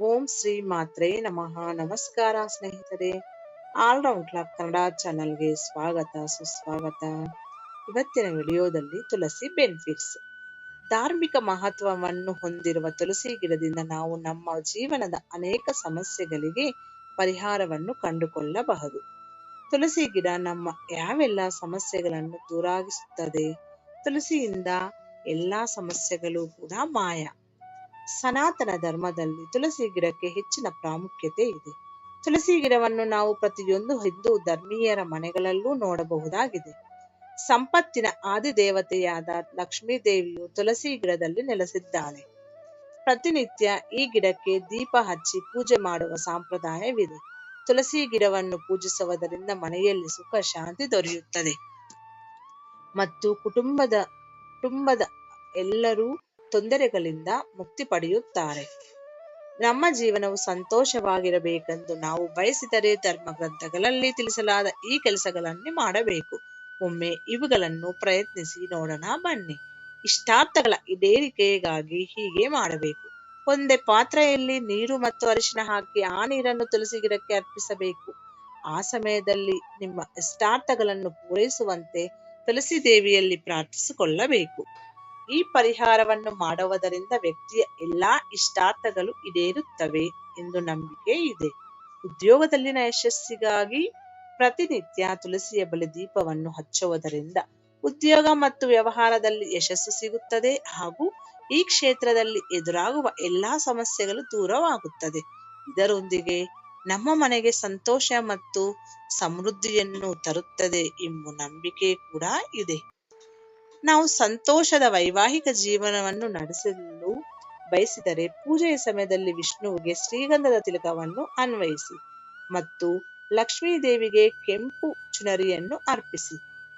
ಓಂ ಶ್ರೀ ಮಾತ್ರೇ ನಮಃ. ನಮಸ್ಕಾರ ಸ್ನೇಹಿತರೆ. ಆಲ್ರೌಂಡ್ ಕ್ಲಾಕ್ ಕನ್ನಡ ಚಾನಲ್ಗೆ ಸ್ವಾಗತ, ಸುಸ್ವಾಗತ. ಇವತ್ತಿನ ವಿಡಿಯೋದಲ್ಲಿ ತುಳಸಿ ಬೆನಿಫಿಟ್ಸ್. ಧಾರ್ಮಿಕ ಮಹತ್ವವನ್ನು ಹೊಂದಿರುವ ತುಳಸಿ ಗಿಡದಿಂದ ನಾವು ನಮ್ಮ ಜೀವನದ ಅನೇಕ ಸಮಸ್ಯೆಗಳಿಗೆ ಪರಿಹಾರವನ್ನು ಕಂಡುಕೊಳ್ಳಬಹುದು. ತುಳಸಿ ಗಿಡ ನಮ್ಮ ಯಾವೆಲ್ಲ ಸಮಸ್ಯೆಗಳನ್ನು ದೂರಾಗಿಸುತ್ತದೆ ತುಳಸಿಯಿಂದ ಎಲ್ಲಾ ಸಮಸ್ಯೆಗಳು ಕೂಡ ಮಾಯ. ಸನಾತನ ಧರ್ಮದಲ್ಲಿ ತುಳಸಿ ಗಿಡಕ್ಕೆ ಹೆಚ್ಚಿನ ಪ್ರಾಮುಖ್ಯತೆ ಇದೆ. ತುಳಸಿ ಗಿಡವನ್ನು ನಾವು ಪ್ರತಿಯೊಂದು ಹಿಂದೂ ಧರ್ಮೀಯರ ಮನೆಗಳಲ್ಲೂ ನೋಡಬಹುದಾಗಿದೆ. ಸಂಪತ್ತಿನ ಆದಿದೇವತೆಯಾದ ಲಕ್ಷ್ಮೀ ದೇವಿಯು ತುಳಸಿ ಗಿಡದಲ್ಲಿ ನೆಲೆಸಿದ್ದಾಳೆ. ಪ್ರತಿನಿತ್ಯ ಈ ಗಿಡಕ್ಕೆ ದೀಪ ಹಚ್ಚಿ ಪೂಜೆ ಮಾಡುವ ಸಂಪ್ರದಾಯವಿದೆ. ತುಳಸಿ ಗಿಡವನ್ನು ಪೂಜಿಸುವುದರಿಂದ ಮನೆಯಲ್ಲಿ ಸುಖ, ಶಾಂತಿ ದೊರೆಯುತ್ತದೆ. ಮತ್ತು ಕುಟುಂಬದ ಕುಟುಂಬದ ಎಲ್ಲರೂ ತೊಂದರೆಗಳಿಂದ ಮುಕ್ತಿ ಪಡೆಯುತ್ತಾರೆ. ನಮ್ಮ ಜೀವನವು ಸಂತೋಷವಾಗಿರಬೇಕೆಂದು ನಾವು ಬಯಸಿದರೆ ಧರ್ಮ ಗ್ರಂಥಗಳಲ್ಲಿ ತಿಳಿಸಲಾದ ಈ ಕೆಲಸಗಳನ್ನು ಮಾಡಬೇಕು. ಒಮ್ಮೆ ಇವುಗಳನ್ನು ಪ್ರಯತ್ನಿಸಿ ನೋಡೋಣ ಬನ್ನಿ. ಇಷ್ಟಾರ್ಥಗಳ ಈಡೇರಿಕೆಗಾಗಿ ಹೀಗೆ ಮಾಡಬೇಕು. ಒಂದೇ ಪಾತ್ರೆಯಲ್ಲಿ ನೀರು ಮತ್ತು ಅರಿಶಿನ ಹಾಕಿ ಆ ನೀರನ್ನು ತುಳಸಿ ಗಿಡಕ್ಕೆ ಅರ್ಪಿಸಬೇಕು. ಆ ಸಮಯದಲ್ಲಿ ನಿಮ್ಮ ಇಷ್ಟಾರ್ಥಗಳನ್ನು ಪೂರೈಸುವಂತೆ ತುಳಸಿ ದೇವಿಯಲ್ಲಿ ಪ್ರಾರ್ಥಿಸಿಕೊಳ್ಳಬೇಕು. ಈ ಪರಿಹಾರವನ್ನು ಮಾಡುವುದರಿಂದ ವ್ಯಕ್ತಿಯ ಎಲ್ಲಾ ಇಷ್ಟಾರ್ಥಗಳು ಈಡೇರುತ್ತವೆ ಎಂದು ನಂಬಿಕೆ ಇದೆ. ಉದ್ಯೋಗದಲ್ಲಿನ ಯಶಸ್ಸಿಗಾಗಿ ಪ್ರತಿನಿತ್ಯ ತುಳಸಿಯ ಬಳಿ ದೀಪವನ್ನು ಹಚ್ಚುವುದರಿಂದ ಉದ್ಯೋಗ ಮತ್ತು ವ್ಯವಹಾರದಲ್ಲಿ ಯಶಸ್ಸು ಸಿಗುತ್ತದೆ ಹಾಗೂ ಈ ಕ್ಷೇತ್ರದಲ್ಲಿ ಎದುರಾಗುವ ಎಲ್ಲಾ ಸಮಸ್ಯೆಗಳು ದೂರವಾಗುತ್ತದೆ. ಇದರೊಂದಿಗೆ ನಮ್ಮ ಮನೆಗೆ ಸಂತೋಷ ಮತ್ತು ಸಮೃದ್ಧಿಯನ್ನು ತರುತ್ತದೆ ಎಂಬ ನಂಬಿಕೆ ಕೂಡ ಇದೆ. ನಾವು ಸಂತೋಷದ ವೈವಾಹಿಕ ಜೀವನವನ್ನು ನಡೆಸಲು ಬಯಸಿದರೆ ಪೂಜೆಯ ಸಮಯದಲ್ಲಿ ವಿಷ್ಣುವಿಗೆ ಶ್ರೀಗಂಧದ ತಿಲಕವನ್ನು ಅನ್ವಯಿಸಿ ಮತ್ತು ಲಕ್ಷ್ಮೀ ದೇವಿಗೆ ಕೆಂಪು ಚುನರಿಯನ್ನು ಅರ್ಪಿಸಿ.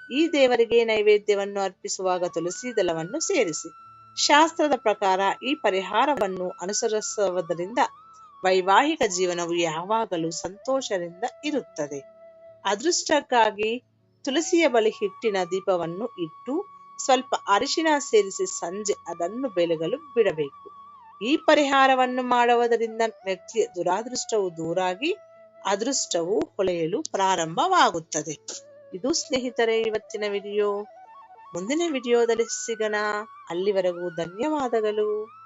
ಈ ದೇವರಿಗೆ ನೈವೇದ್ಯವನ್ನು ಅರ್ಪಿಸುವಾಗ ತುಳಸಿ ದಳವನ್ನು ಸೇರಿಸಿ. ಶಾಸ್ತ್ರದ ಪ್ರಕಾರ ಈ ಪರಿಹಾರವನ್ನು ಅನುಸರಿಸುವುದರಿಂದ ವೈವಾಹಿಕ ಜೀವನವು ಯಾವಾಗಲೂ ಸಂತೋಷದಿಂದ ಇರುತ್ತದೆ. ಅದೃಷ್ಟಕ್ಕಾಗಿ ತುಳಸಿಯ ಬಳಿ ಹಿಟ್ಟಿನ ದೀಪವನ್ನು ಇಟ್ಟು ಸ್ವಲ್ಪ ಅರಿಶಿನ ಸೇರಿಸಿ ಸಂಜೆ ಅದನ್ನು ಬೆಳಗಲು ಬಿಡಬೇಕು. ಈ ಪರಿಹಾರವನ್ನು ಮಾಡುವುದರಿಂದ ವ್ಯಕ್ತಿಯ ದುರಾದೃಷ್ಟವು ದೂರಾಗಿ ಅದೃಷ್ಟವು ಹೊಳೆಯಲು ಪ್ರಾರಂಭವಾಗುತ್ತದೆ. ಇದು ಸ್ನೇಹಿತರೆ, ಇವತ್ತಿನ ವಿಡಿಯೋ. ಮುಂದಿನ ವಿಡಿಯೋದಲ್ಲಿ ಸಿಗೋಣ. ಅಲ್ಲಿವರೆಗೂ ಧನ್ಯವಾದಗಳು.